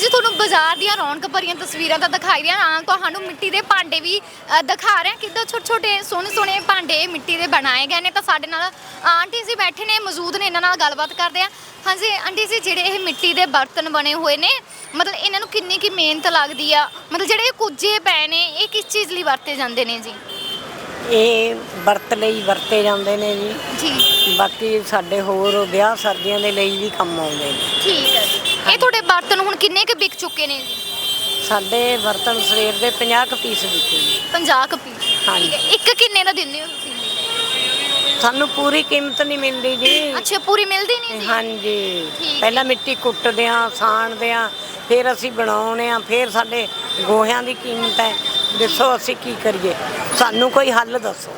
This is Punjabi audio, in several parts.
ਹਾਂਜੀ ਤੁਹਾਨੂੰ ਬਾਜ਼ਾਰ ਦੀਆਂ ਰੌਣਕ ਭਰੀਆਂ ਤਸਵੀਰਾਂ ਤਾਂ ਦਿਖਾਈ ਦੀਆਂ ਨਾਲ ਤੁਹਾਨੂੰ ਮਿੱਟੀ ਦੇ ਭਾਂਡੇ ਵੀ ਅ, ਦਿਖਾ ਰਹੇ ਹਾਂ। ਕਿੱਦਾਂ ਛੋਟੇ ਛੋਟੇ ਸੋਹਣੇ ਸੋਹਣੇ ਭਾਂਡੇ ਮਿੱਟੀ ਦੇ ਬਣਾਏ ਗਏ ਨੇ ਤਾਂ ਸਾਡੇ ਨਾਲ ਆਂਟੀ ਜੀ ਬੈਠੇ ਨੇ ਮੌਜੂਦ ਨੇ ਇਹਨਾਂ ਨਾਲ ਗੱਲਬਾਤ ਕਰਦੇ ਆ ਹਾਂਜੀ ਆਂਟੀ ਜੀ ਜਿਹੜੇ ਇਹ ਮਿੱਟੀ ਦੇ ਬਰਤਨ ਬਣੇ ਹੋਏ ਨੇ ਮਤਲਬ ਇਹਨਾਂ ਨੂੰ ਕਿੰਨੀ ਕੀ ਮਿਹਨਤ ਲੱਗਦੀ ਆ? ਮਤਲਬ ਜਿਹੜੇ ਇਹ ਕੁੱਜੇ ਪਏ ਨੇ ਇਹ ਕਿਸ ਚੀਜ਼ ਲਈ ਵਰਤੇ ਜਾਂਦੇ ਨੇ ਜੀ? ਇਹ ਵਰਤ ਲਈ ਵਰਤੇ ਜਾਂਦੇ ਨੇ ਜੀ। ਜੀ। ਬਾਕੀ ਸਾਡੇ ਹੋਰ ਵਿਆਹ ਸਰਦੀਆਂ ਦੇ ਲਈ ਵੀ ਕੰਮ ਆਉਂਦੇ ਨੇ। ਠੀਕ ਹੈ। ਇਹ ਤੁਹਾਡੇ ਬਰਤਨ ਹੁਣ ਕਿੰਨੇ ਕੁ ਵਿਕ ਚੁੱਕੇ ਨੇ? ਜੀ ਸਾਡੇ ਬਰਤਨ ਸਵੇਰ ਦੇ 50 ਕੁ ਪੀਸ ਵਿਕੇ ਜੀ 50 ਕੁ ਪੀਸ। ਹਾਂਜੀ। ਠੀਕ ਹੈ ਇੱਕ ਕਿੰਨੇ ਦਾ ਦਿੰਦੇ ਹੋ ਤੁਸੀਂ? ਸਾਨੂੰ ਪੂਰੀ ਕੀਮਤ ਨਹੀਂ ਮਿਲਦੀ ਜੀ। ਅੱਛਾ ਪੂਰੀ ਮਿਲਦੀ ਨਹੀਂ ਜੀ? ਹਾਂਜੀ। ਪਹਿਲਾਂ ਮਿੱਟੀ ਕੁੱਟਦੇ ਆ ਸਾਣਦੇ ਆ ਫਿਰ ਅਸੀਂ ਬਣਾਉਣੇ ਆ ਫਿਰ ਸਾਡੇ ਗੋਹਿਆਂ ਦੀ ਕੀਮਤ ਹੈ। ਦੱਸੋ ਅਸੀਂ ਕੀ ਕਰੀਏ? ਸਾਨੂੰ ਕੋਈ ਹੱਲ ਦੱਸੋ।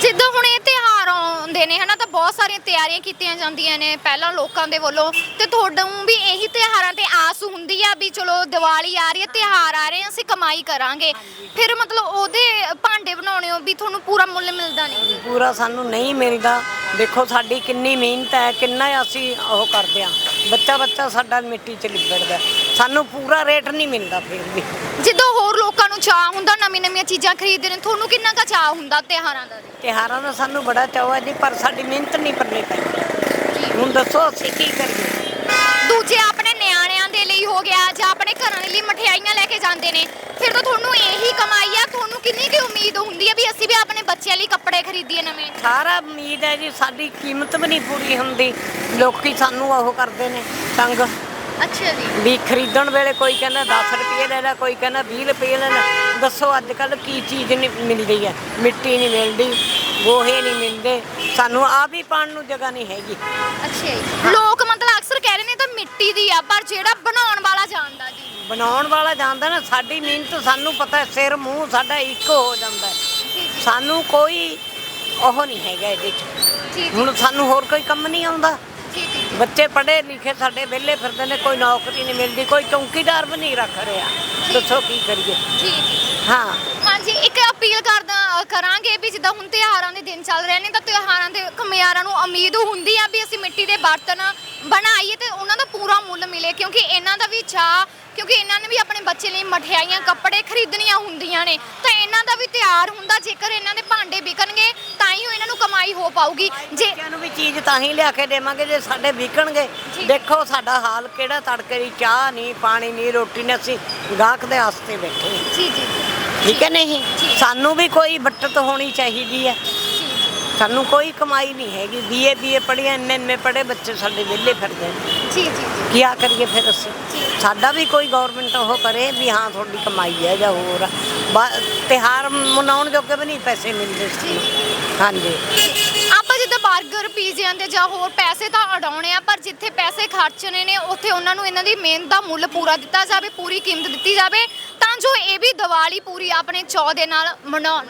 ਜਿੱਦਾਂ ਹੁਣ ਇਹ ਤਿਉਹਾਰ ਆਉਂਦੇ ਨੇ, ਹਨਾ? ਤਾਂ ਬਹੁਤ ਸਾਰੀਆਂ ਤਿਆਰੀਆਂ ਕੀਤੀਆਂ ਜਾਂਦੀਆਂ ਨੇ ਪਹਿਲਾਂ ਲੋਕਾਂ ਦੇ ਵੱਲੋਂ। ਤੇ ਤੁਹਾਨੂੰ ਵੀ ਇਹੀ ਤਿਉਹਾਰਾਂ ਤੇ ਆਸ ਹੁੰਦੀ ਆ ਵੀ ਚਲੋ ਦੀਵਾਲੀ ਆ ਰਹੀ ਹੈ, ਤਿਉਹਾਰ ਆ ਰਹੇ ਆ ਅਸੀਂ ਕਮਾਈ ਕਰਾਂਗੇ। ਫਿਰ ਮਤਲਬ ਉਹਦੇ ਭਾਂਡੇ ਬਣਾਉਣੇ ਹੋ ਵੀ ਤੁਹਾਨੂੰ ਪੂਰਾ ਮੁੱਲ ਮਿਲਦਾ ਨਹੀਂ? ਪੂਰਾ ਸਾਨੂੰ ਨਹੀਂ ਮਿਲਦਾ। ਦੇਖੋ, ਸਾਡੀ ਕਿੰਨੀ ਮਿਹਨਤ ਹੈ, ਕਿੰਨਾ ਅਸੀਂ ਉਹ ਕਰਦੇ ਆ ਬੱਚਾ ਬੱਚਾ ਸਾਡਾ ਮਿੱਟੀ 'ਚ ਲਿਬੜਦਾ ਸਾਨੂੰ ਪੂਰਾ ਰੇਟ ਨਹੀਂ ਮਿਲਦਾ ਫਿਰ ਵੀ। ਜਿੱਦਾਂ ਹੋਰ ਲੋਕਾਂ ਨੂੰ ਚਾਹ ਹੁੰਦਾ ਨਵੀਂ ਨਵੀਆਂ ਚੀਜ਼ਾਂ ਖਰੀਦਦੇ ਨੇ ਤੁਹਾਨੂੰ ਕਿੰਨਾ ਕੁ ਚਾਹ ਹੁੰਦਾ ਤਿਉਹਾਰਾਂ ਦਾ? ਜੀ? ਤਿਉਹਾਰਾਂ ਦਾ ਸਾਨੂੰ ਬੜਾ ਚਾਅ ਹੈ ਜੀ ਪਰ ਸਾਡੀ ਮਿਹਨਤ ਨਹੀਂ ਪੱਲੇ ਪੈਂਦੀ। ਹੁਣ ਦੱਸੋ ਅਸੀਂ ਕੀ ਕਰੀਏ? ਦੂਜੇ ਆਪਣੇ ਨਿਆਣਿਆਂ ਦੇ ਲਈ ਹੋ ਗਿਆ ਜਾਂ ਆਪਣੇ ਘਰਾਂ ਦੇ ਲਈ ਮਠਿਆਈਆਂ ਲੈ ਕੇ ਜਾਂਦੇ ਨੇ। ਫਿਰ ਤਾਂ ਤੁਹਾਨੂੰ ਇਹੀ ਕਮਾਈ ਆ ਤੁਹਾਨੂੰ ਕਿੰਨੀ ਕੁ ਉਮੀਦ ਹੁੰਦੀ ਆ ਵੀ ਅਸੀਂ ਵੀ ਆਪਣੇ ਬੱਚਿਆਂ ਲਈ ਕੱਪੜੇ ਖਰੀਦੀਏ ਨਵੇਂ? ਸਾਰਾ ਉਮੀਦ ਹੈ ਜੀ ਸਾਡੀ ਕੀਮਤ ਵੀ ਨਹੀਂ ਪੂਰੀ ਹੁੰਦੀ। ਲੋਕੀ ਸਾਨੂੰ ਉਹ ਕਰਦੇ ਨੇ ਤੰਗ। ਅੱਛਾ ਜੀ। ਵੀ ਖਰੀਦਣ ਵੇਲੇ ਕੋਈ ਕਹਿੰਦਾ 10 ਰੁਪਏ ਲੈ ਲੈ ਕੋਈ ਕਹਿੰਦਾ 20 ਰੁਪਏ ਲੈ ਲੈ। ਦੱਸੋ ਅੱਜ ਕੱਲ ਕੀ ਚੀਜ਼ ਨਹੀਂ ਮਿਲਦੀ ਹੈ? ਮਿੱਟੀ ਨਹੀਂ ਮਿਲਦੀ ਗੋਹੇ ਨਹੀਂ ਮਿਲਦੇ। ਸਾਨੂੰ ਆ ਵੀ ਪਾਣ ਨੂੰ ਜਗ੍ਹਾ ਨਹੀਂ ਹੈਗੀ। ਅੱਛਾ ਜੀ। ਲੋਕ ਮਤਲਬ ਅਕਸਰ ਕਹਿ ਰਹੇ ਨੇ ਇਹ ਤਾਂ ਮਿੱਟੀ ਦੀ ਆ ਪਰ ਜਿਹੜਾ ਬਣਾਉਣ ਵਾਲਾ ਜਾਣਦਾ ਜੀ। ਬਣਾਉਣ ਵਾਲਾ ਜਾਣਦਾ ਨਾ ਸਾਡੀ ਮਿਹਨਤ ਸਾਨੂੰ ਪਤਾ ਹੈ, ਸਿਰ ਮੂੰਹ ਸਾਡਾ ਇੱਕ ਹੋ ਜਾਂਦਾ ਹੈ। ਜੀ। ਸਾਨੂੰ ਕੋਈ ਉਹ ਨਹੀਂ ਹੈਗਾ ਇਹਦੇ 'ਚ। ਜੀ ਜੀ ਹੁਣ ਸਾਨੂੰ ਹੋਰ ਕੋਈ ਕੰਮ ਨਹੀਂ ਆਉਂਦਾ। ਬੱਚੇ ਪੜ੍ਹੇ ਲਿਖੇ ਸਾਡੇ ਵਿਹਲੇ ਫਿਰਦੇ ਨੇ ਕੋਈ ਨੌਕਰੀ ਨਹੀਂ ਮਿਲਦੀ ਕੋਈ ਚੌਕੀਦਾਰ ਵੀ ਨਹੀਂ ਰੱਖ ਰਿਹਾ। ਦੱਸੋ ਕੀ ਕਰੀਏ? ਜੀ ਜੀ। ਹਾਂ। ਹਾਂਜੀ ਇੱਕ ਅਪੀਲ ਕਰਦਾ ਕਰਾਂਗੇ ਵੀ ਜਿੱਦਾਂ ਹੁਣ ਤਿਉਹਾਰਾਂ ਦੇ ਦਿਨ ਚੱਲ ਰਹੇ ਨੇ ਤਾਂ ਤਿਉਹਾਰਾਂ ਦੇ ਕਮਿਆਰਾਂ ਨੂੰ ਉਮੀਦ ਹੁੰਦੀ ਆ ਵੀ ਅਸੀਂ ਮਿੱਟੀ ਦੇ ਬਰਤਨ ਬਣਾਈਏ ਤੇ ਉਹਨਾਂ ਦਾ ਪੂਰਾ ਮੁੱਲ ਮਿਲੇ ਕਿਉਂਕਿ ਇਹਨਾਂ ਦਾ ਵੀ ਚਾਹ ਕਿਉਂਕਿ ਇਹਨਾਂ ਨੇ ਵੀ ਆਪਣੇ ਬੱਚੇ ਲਈ ਮਠਿਆਈਆਂ ਕੱਪੜੇ ਖਰੀਦਣੀਆਂ ਹੁੰਦੀਆਂ ਨੇ। ਤਾਂ ਇਹਨਾਂ ਦਾ ਵੀ ਤਿਆਰ ਹੁੰਦਾ ਜੇਕਰ ਇਹਨਾਂ ਦੇ ਭਾਂਡੇ ਵਿਕਣਗੇ ਕਮਾਈ ਹੋ ਪਾਊਗੀ। ਜੇ ਬੱਚਿਆਂ ਨੂੰ ਵੀ ਚੀਜ਼ ਤਾਂ ਹੀ ਲਿਆ ਕੇ ਦੇਵਾਂਗੇ ਜੇ ਸਾਡੇ ਵਿਕਣਗੇ। ਦੇਖੋ ਸਾਡਾ ਹਾਲ ਕਿਹੜਾ ਤੜਕੇ ਦੀ ਚਾਹ ਨਹੀਂ ਪਾਣੀ ਨਹੀਂ ਰੋਟੀ ਨਹੀਂ ਅਸੀਂ ਗਾਹਕ ਦੇ ਵਾਸਤੇ ਬੈਠੇ ਹਾਂ। ਜੀ ਜੀ। ਠੀਕ ਹੈ ਨਹੀਂ। ਸਾਨੂੰ ਵੀ ਕੋਈ ਬੱਚਤ ਹੋਣੀ ਚਾਹੀਦੀ ਹੈ। ਸਾਨੂੰ ਕੋਈ ਕਮਾਈ ਨਹੀਂ ਹੈਗੀ। ਬੀਏ ਬੀਏ ਪੜ੍ਹੀਆਂ ਇੰਨੇ ਇੰਨੇ ਪੜ੍ਹੇ ਬੱਚੇ ਸਾਡੇ ਵਿਹਲੇ ਫਿਰਦੇ ਨੇ। ਜੀ ਜੀ ਕੀ ਆ ਕਰੀਏ ਫਿਰ ਅਸੀਂ। ਸਾਡਾ ਵੀ ਕੋਈ ਗਵਰਨਮੈਂਟ ਉਹ ਕਰੇ ਵੀ ਹਾਂ ਤੁਹਾਡੀ ਕਮਾਈ ਹੈ ਜਾਂ ਹੋਰ ਆ। ਬਾ- ਤਿਉਹਾਰ ਮਨਾਉਣ ਜੋਗੇ ਵੀ ਨਹੀਂ ਪੈਸੇ ਮਿਲਦੇ ਸਾਨੂੰ। ਹਾਂਜੀ। ਆਪਾਂ ਜਿੱਦਾਂ 버ਗਰ ਪੀਜ਼ਿਆਂ ਦੇ ਜਾਂ ਹੋਰ ਪੈਸੇ ਤਾਂ ਉਡਾਉਣੇ ਆ, ਪਰ ਜਿੱਥੇ ਪੈਸੇ ਖਰਚਣੇ ਨੇ, ਉੱਥੇ ਉਹਨਾਂ ਨੂੰ ਇਹਨਾਂ ਦੀ ਮਿਹਨਤ ਦਾ ਮੁੱਲ ਪੂਰਾ ਦਿੱਤਾ ਜਾਵੇ, ਪੂਰੀ ਕੀਮਤ ਦਿੱਤੀ ਜਾਵੇ, ਤਾਂ ਜੋ ਇਹ ਵੀ ਦੀਵਾਲੀ ਪੂਰੀ ਆਪਣੇ ਚੌ ਦੇ ਨਾਲ ਮਨਾਉਣ।